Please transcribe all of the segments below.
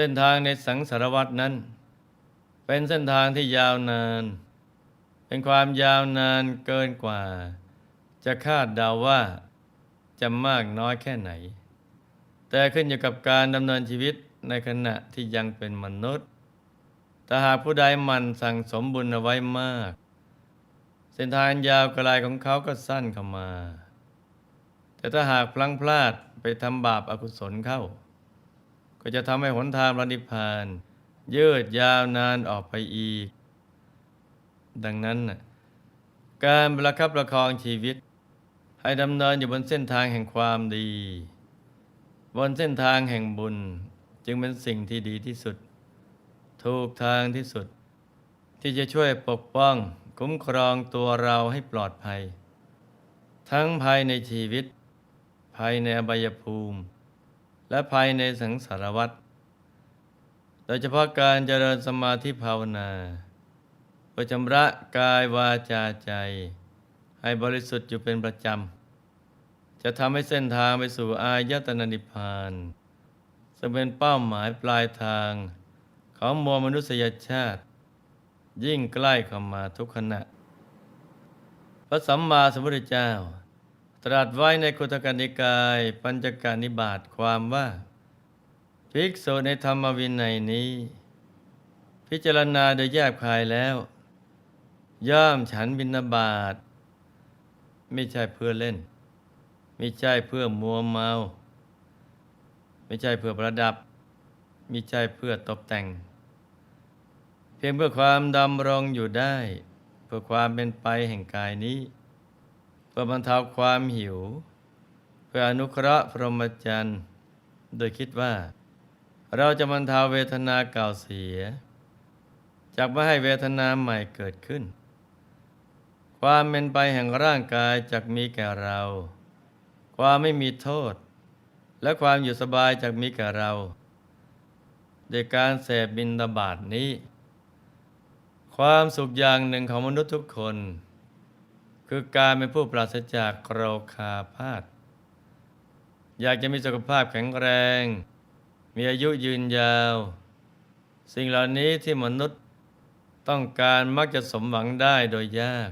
เส้นทางในสังสารวัตนั้น เป็นเส้นทางที่ยาวนาน เป็นความยาวนานเกินกว่า จะคาดเดาว่าจะมากน้อยแค่ไหน แต่ขึ้นอยู่กับการดำเนินชีวิตในขณะที่ยังเป็นมนุษย์แต่หากผู้ใดมันสั่งสมบุญเอาไว้มาก เส้นทางยาวไกลของเขาก็สั้นเข้ามา แต่ถ้าหากพลั้งพลาดไปทำบาปอากุศลเข้า ก็จะทำให้หนทางพระนิพพาน ยืดยาวนานออกไปอีก ดังนั้น การประคับประคองชีวิต ให้ดำเนินอยู่บนเส้นทางแห่งความดี บนเส้นทางแห่งบุญจึงเป็นสิ่งที่ดีที่สุด ถูกทางที่สุด ที่จะช่วยปกป้องคุ้มครองตัวเราให้ปลอดภัย ทั้งภายในชีวิต ภายในอบายภูมิ และภายในสังสารวัฏโดยเฉพาะการเจริญสมาธิภาวนาเพื่อชำระกายวาจาใจ ให้บริสุทธิ์อยู่เป็นประจำ จะทำให้เส้นทางไปสู่อายตนะนิพพานซึ่งเป็นเป้าหมายปลายทางของมวลมนุษยชาติ ยิ่งใกล้เข้ามาทุกขณะ พระสัมมาสัมพุทธเจ้า รัสไว้ในคุตกนิกาย ปัญจการนิบาตความว่า ภิกษุในธรรมวินัยนี้ พิจารณาโดยแยบคายแล้ว ย่อมฉันบินาบาตไม่ใช่เพื่อเล่น ไม่ใช่เพื่อมัวเมา ไม่ใช่เพื่อประดับ ไม่ใช่เพื่อตกแต่ง เพียงเพื่อความดำรงอยู่ได้ เพื่อความเป็นไปแห่งกายนี้ พื่อบรรเทาความหิว เพื่ออนุเคราะห์พรหมจรรย์โดยคิดว่า เราจะบรรเทาเวทนาเก่าเสียจากไม่ให้เวทนาใหม่เกิดขึ้น ความเป็นไปแห่งร่างกายจากมีแก่เรา ความไม่มีโทษ และความอยู่สบายจากมีแก่เราโดยการเสพบินตาบาทนี้ ความสุขอย่างหนึ่งของมนุษย์ทุกคน คือการเป็นผู้ปราศจากโรคาพาธอยากจะมีสุขภาพแข็งแรง มีอายุยืนยาว สิ่งเหล่านี้ที่มนุษย์ต้องการมักจะสมหวังได้โดยยาก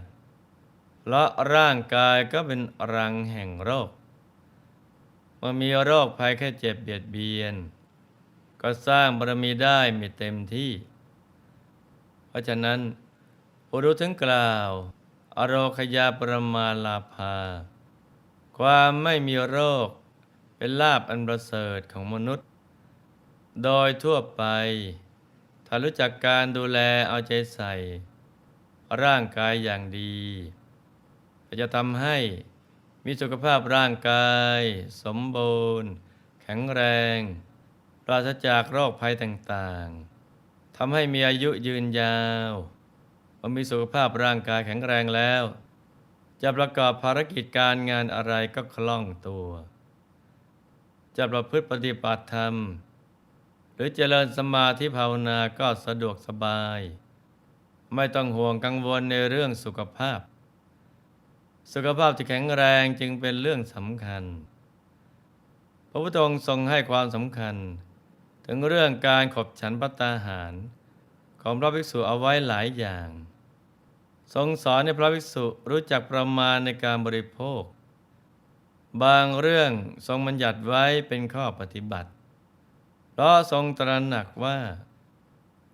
เพราะร่างกายก็เป็นรังแห่งโรค เมื่อมีโรคภัยแค่เจ็บเบียดเบียน ก็สร้างบารมีได้ไม่เต็มที่ เพราะฉะนั้นผู้รู้ถึงกล่าว อโรคยาปรมาลาภา ความไม่มีโรคเป็นลาบอันประเสริฐของมนุษย์ โดยทั่วไป ถ้ารู้จักการดูแลเอาใจใส่ ร่างกายอย่างดีจะทำให้มีสุขภาพร่างกาย สมบูรณ์ แข็งแรง ปราศจากโรคภัยต่างๆทำให้มีอายุยืนยาว อมีสุขภาพร่างกายแข็งแรงแล้ว จะประกอบภารกิจการงานอะไรก็คล่องตัว จะประพฤติปฏิบัติธรรม หรือเจริญสมาธิภาวนาก็สะดวกสบาย ไม่ต้องห่วงกังวลในเรื่องสุขภาพ สุขภาพที่แข็งแรงจึงเป็นเรื่องสำคัญ พระพุทธองค์ทรงให้ความสำคัญ ถึงเรื่องการขบฉันพัตตาหารของพระภิกษุเอาไว้หลายอย่าง ทรงสอนให้พระภิกษุรู้จักประมาณในการบริโภค บางเรื่องทรงบัญญัติไว้เป็นข้อปฏิบัติ เพราะทรงตระหนักว่า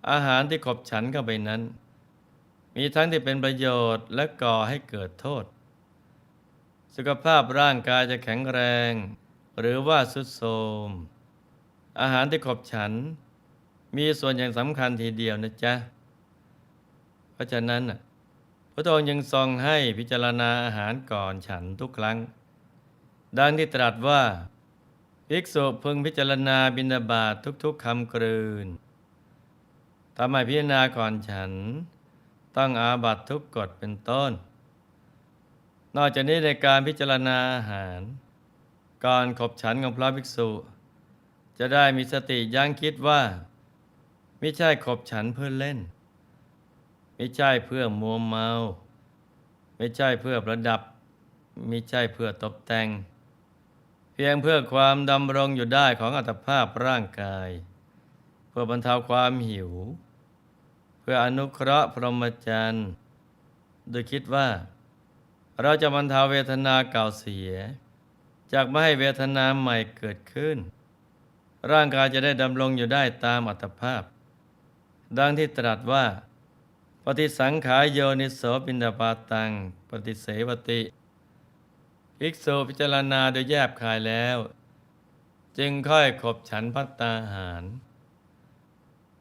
อาหารที่ขบฉันเข้าไปนั้น มีทั้งที่เป็นประโยชน์และก่อให้เกิดโทษ สุขภาพร่างกายจะแข็งแรง หรือว่าสุดโทมอาหารที่ขบฉัน มีส่วนอย่างสำคัญทีเดียวนะจ๊ะ เพราะฉะนั้นน่ะ พระองค์ยังทรงให้พิจารณาอาหารก่อนฉันทุกครั้ง ดังที่ตรัสว่าภิกษุพึงพิจารณาบิณฑบาตทุกๆคำกลืนทำไมพิจารณาก่อนฉัน ต้องอาบัตทุกกฎเป็นต้น นอกจากนี้ในการพิจารณาอาหาร ก่อนขบฉันของพระภิกษุ จะได้มีสติยั้งคิดว่า ไม่ใช่ขบฉันเพื่อเล่น ไม่ใช่เพื่อมัวเมา ไม่ใช่เพื่อประดับ ไม่ใช่เพื่อตกแต่ง เพียงเพื่อความดำรงอยู่ได้ของอัตภาพร่างกาย เพื่อบรรเทาความหิว เพื่ออนุเคราะห์พรหมจรรย์ โดยคิดว่า เราจะบรรเทาเวทนาเก่าเสีย จากไม่ให้เวทนาใหม่เกิดขึ้น ร่างกายจะได้ดำรงอยู่ได้ตามอัตภาพ ดังที่ตรัสว่า ปฏิสังขายโยนิโสปินดาปาตัง ปฏิเสวติภิกษุพิจารณาโดยแยบคายแล้ว จึงค่อยขบฉันพัตตาหาร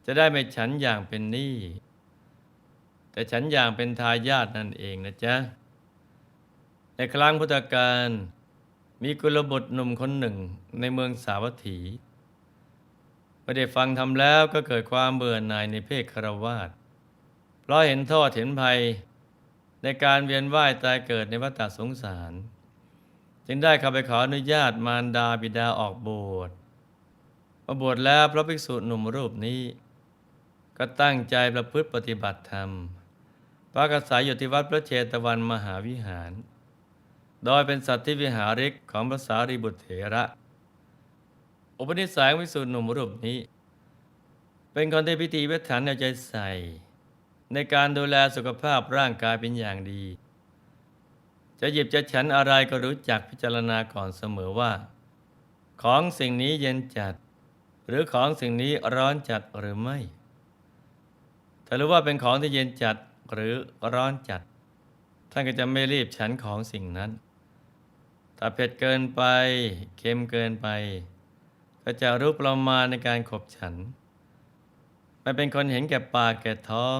จะได้ไม่ฉันอย่างเป็นหนี้แต่ฉันอย่างเป็นทายาทนั่นเองนะจ๊ะ ในครั้งพุทธกาลมีกุลบุตรหนุ่มคนหนึ่งในเมืองสาวัตถีเมื่อได้ฟังทำแล้วก็เกิดความเบื่อหน่ายในเพศคารวาส เพราะเห็นโทษเห็นภัยในการเวียนว่ายตายเกิดในวัฏสงสาร จึงได้เข้าไปขออนุญาตมารดาบิดาออกบวชมาบวชแล้วพระภิกษุหนุ่มรูปนี้ ก็ตั้งใจประพฤติปฏิบัติธรรมพักอาศัยอยู่ที่วัดพระเชตวันมหาวิหาร โดยเป็นสัตว์ที่วิหาริกของพระสารีบุตรเถระ อุปนิสัยของภิกษุหนุ่มรูปนี้ เป็นคนที่พิธีพิถันเอาใจใส่ ในการดูแลสุขภาพร่างกายเป็นอย่างดี จะหยิบจะฉันอะไรก็รู้จักพิจารณาก่อนเสมอว่า ของสิ่งนี้เย็นจัด หรือของสิ่งนี้ร้อนจัดหรือไม่ถ้ารู้ว่าเป็นของที่เย็นจัดหรือร้อนจัด ท่านก็จะไม่รีบฉันของสิ่งนั้น ถ้าเผ็ดเกินไปเค็มเกินไป ก็จะรู้ประมาณในการขบฉันไม่เป็นคนเห็นแก่ปากแก่ท้อง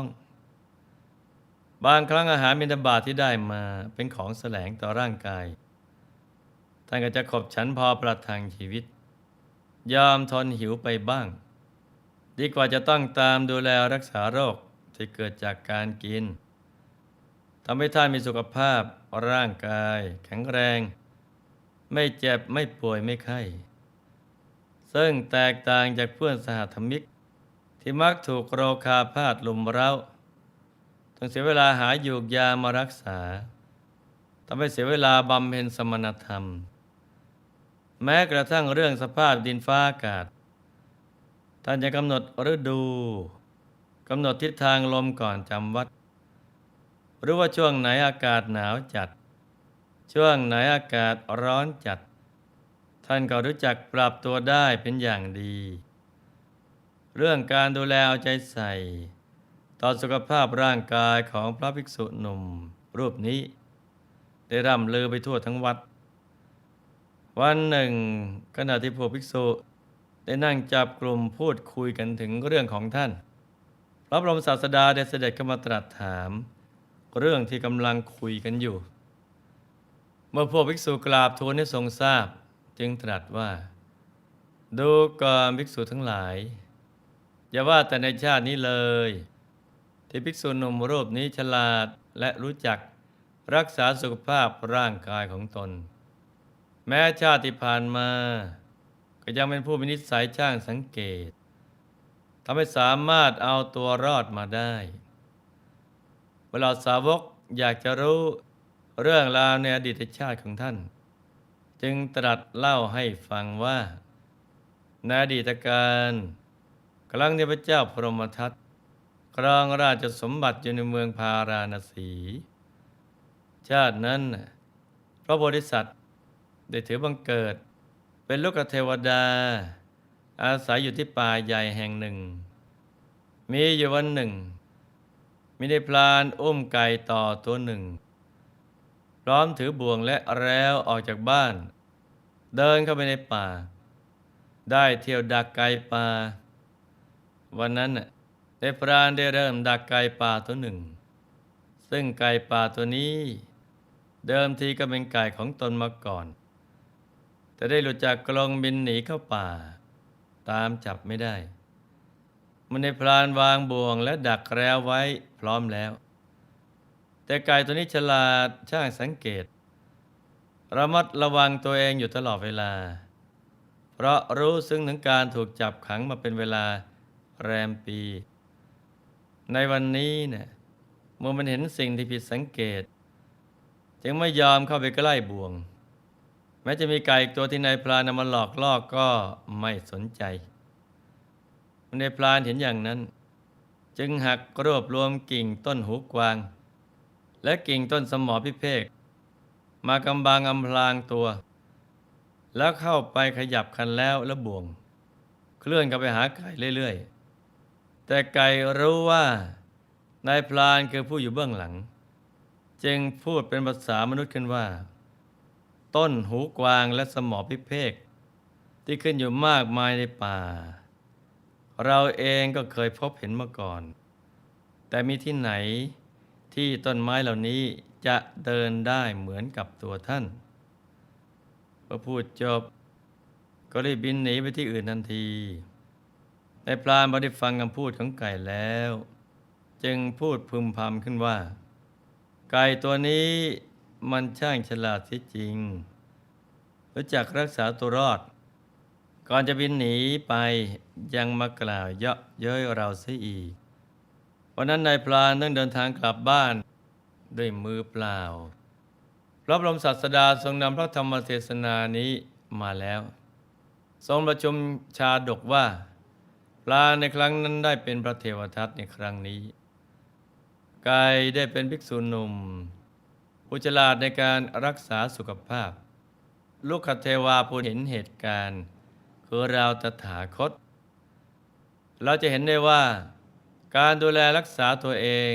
บางครั้งอาหารมินบาตที่ได้มาเป็นของแสลงต่อร่างกาย ท่านก็จะขบฉันพอประทังชีวิต ยอมทนหิวไปบ้าง ดีกว่าจะต้องตามดูแลรักษาโรคที่เกิดจากการกินทำให้ท่านมีสุขภาพร่างกาย แข็งแรง ไม่เจ็บไม่ป่วยไม่ไข้ซึ่งแตกต่างจากเพื่อนสหธรรมิก ที่มักถูกโรคาพาธลุมเร้า ต้องเสียเวลาหาหยูกยามารักษาทำให้เสียเวลาบำเพ็ญสมณธรรม แม้กระทั่งเรื่องสภาพดินฟ้าอากาศ ท่านจะกำหนดฤดูกำหนดทิศทางลมก่อนจำวัด หรือว่าช่วงไหนอากาศหนาวจัด ช่วงไหนอากาศร้อนจัด ท่านก็รู้จักปรับตัวได้เป็นอย่างดี เรื่องการดูแลเอาใจใส่ ต่อสุขภาพร่างกายของพระภิกษุหนุ่ม รูปนี้ ได้ร่ำลือไปทั่วทั้งวัด วันหนึ่งขณะที่พวกภิกษุ ได้นั่งจับกลุ่มพูดคุยกันถึงเรื่องของท่าน พระบรมศาสดาได้เสด็จเข้ามาตรัสถาม เรื่องที่กำลังคุยกันอยู่ เมื่อพวกภิกษุกราบทูลให้ทรงทราบ จึงตรัสว่า ดูก่อนภิกษุทั้งหลาย อย่าว่าแต่ในชาตินี้เลย ที่ภิกษุหนุ่มรูปนี้ฉลาดและรู้จักรักษาสุขภาพร่างกายของตน แม้ชาติที่ผ่านมา ก็ยังเป็นผู้มีนิสัยช่างสังเกตทำให้สามารถเอาตัวรอดมาได้ เวลาสาวกอยากจะรู้เรื่องราวในอดีตชาติของท่าน จึงตรัสเล่าให้ฟังว่าในอดีตการครั้งที่พระเจ้าพรหมทัต ครองราชสมบัติอยู่ในเมืองพาราณสี ชาตินั้น พระโพธิสัตว์ได้ถือบังเกิด เป็นลูกเทวดา อาศัยอยู่ที่ป่าใหญ่แห่งหนึ่ง มีอยู่วันหนึ่ง มีได้พลานอุ้มไก่ต่อตัวหนึ่ง พร้อมถือบ่วงและแล้วออกจากบ้าน เดินเข้าไปในป่า ได้เที่ยวดักไก่ป่า วันนั้นน่ะ ได้พรานได้เริ่มดักไก่ป่าตัวหนึ่ง ซึ่งไก่ป่าตัวนี้ เดิมทีก็เป็นไก่ของตนมาก่อน แต่ได้หลุดจากกรงบินหนีเข้าป่า ตามจับไม่ได้ มันในพรานวางบ่วงและดักแล้วไว้พร้อมแล้ว แต่ไก่ตัวนี้ฉลาดช่างสังเกต ระมัดระวังตัวเองอยู่ตลอดเวลา เพราะรู้ซึ้งถึงการถูกจับขังมาเป็นเวลาแรมปี ในวันนี้เนี่ยเมื่อมันเห็นสิ่งที่ผิดสังเกต จึงไม่ยอมเข้าไปใกล้บ่วง แม้จะมีไก่อีกตัวที่นายพรานนำมาหลอกล่อก็ไม่สนใจในพลานเห็นอย่างนั้น จึงหักรวบรวมกิ่งต้นหูกวาง และกิ่งต้นสมอพิเภกมากำบังอำพรางตัว แล้วเข้าไปขยับคันแล้วและบ่วง เคลื่อนกันไปหาไก่เรื่อยๆ แต่ไก่รู้ว่านายพลานคือผู้อยู่เบื้องหลัง จึงพูดเป็นภาษามนุษย์ขึ้นว่า ต้นหูกวางและสมอพิเภกที่ขึ้นอยู่มากมายในป่า เราเองก็เคยพบเห็นมาก่อน แต่มีที่ไหนที่ต้นไม้เหล่านี้จะเดินได้เหมือนกับตัวท่านพอพูดจบก็รีบบินหนีไปที่อื่นทันที ในพรานพอได้ฟังคำพูดของไก่แล้ว จึงพูดพึมพำขึ้นว่า ไก่ตัวนี้มันช่างฉลาดเสียจริง รู้จักรักษาตัวรอด ก่อนจะบินหนีไปยังมากล่าวเยาะเย้ยเราเสียอีกวันนั้นนายพลานต้องเดินทางกลับบ้านด้วยมือเปล่าพระบรมศาสดาทรงนำพระธรรมเทศนานี้มาแล้ว ทรงประชุมชาดกว่า ปลาในครั้งนั้นได้เป็นพระเทวทัตในครั้งนี้กายได้เป็นภิกษุหนุ่มผู้ฉลาดในการรักษาสุขภาพ ลูกคเทวาผู้เห็นเหตุการณ์ คือเราตถาคต เราจะเห็นได้ว่า การดูแลรักษาตัวเอง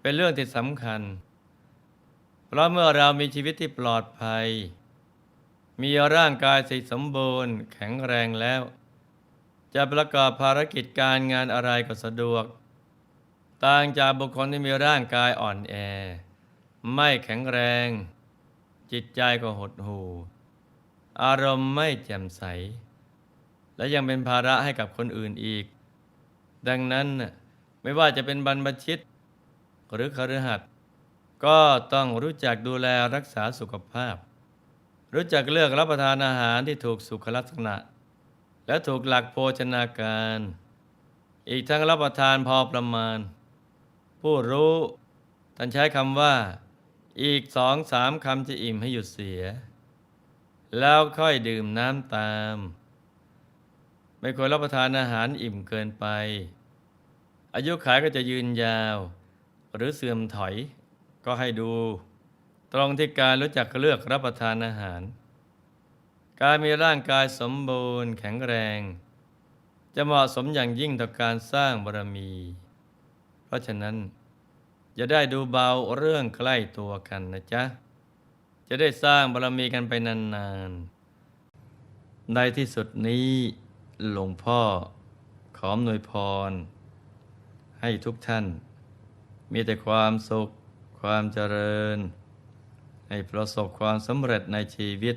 เป็นเรื่องที่สำคัญ เพราะเมื่อเรามีชีวิตที่ปลอดภัย มีร่างกายสิสมบูรณ์แข็งแรงแล้ว จะประกอบภารกิจการงานอะไรก็สะดวก ต่างจากบุคคลที่มีร่างกายอ่อนแอ ไม่แข็งแรง จิตใจก็หดหู่ อารมณ์ไม่แจ่มใส และยังเป็นภาระให้กับคนอื่นอีก ดังนั้นไม่ว่าจะเป็นบรรพชิต หรือคฤหัสถ์ก็ต้องรู้จักดูแลรักษาสุขภาพ รู้จักเลือกรับประทานอาหารที่ถูกสุขลักษณะ และถูกหลักโภชนาการ อีกทั้งรับประทานพอประมาณ ผู้รู้ท่านใช้คำว่า อีกสองสามคำจะอิ่มให้หยุดเสีย แล้วค่อยดื่มน้ำตาม ไม่ควรรับประทานอาหารอิ่มเกินไป อายุขายก็จะยืนยาว หรือเสื่อมถอยก็ให้ดู ตรงที่การรู้จักเลือกรับประทานอาหาร การมีร่างกายสมบูรณ์แข็งแรง จะเหมาะสมอย่างยิ่งต่อการสร้างบารมี เพราะฉะนั้นอย่าได้ดูเบาเรื่องใกล้ตัวกันนะจ๊ะ จะได้สร้างบารมีกันไปนานๆ ในที่สุดนี้หลวงพ่อขออำนวยพร ให้ทุกท่าน มีแต่ความสุข ความเจริญ ให้ประสบความสำเร็จในชีวิต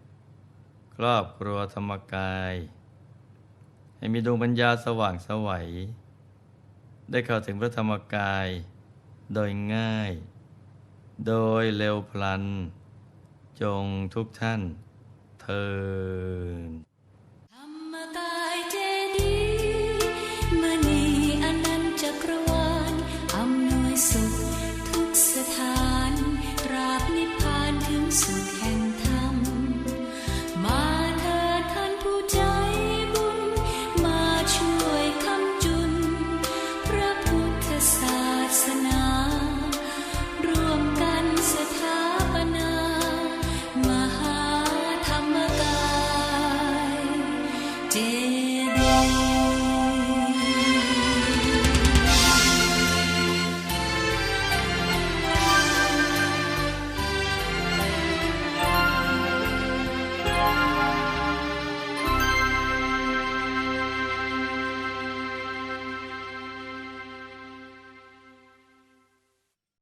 ครอบครัวธรรมกาย ให้มีดวงปัญญาสว่างสวัย ได้เข้าถึงพระธรรมกาย โดยง่าย โดยเร็วพลัน จงทุกท่านเทิน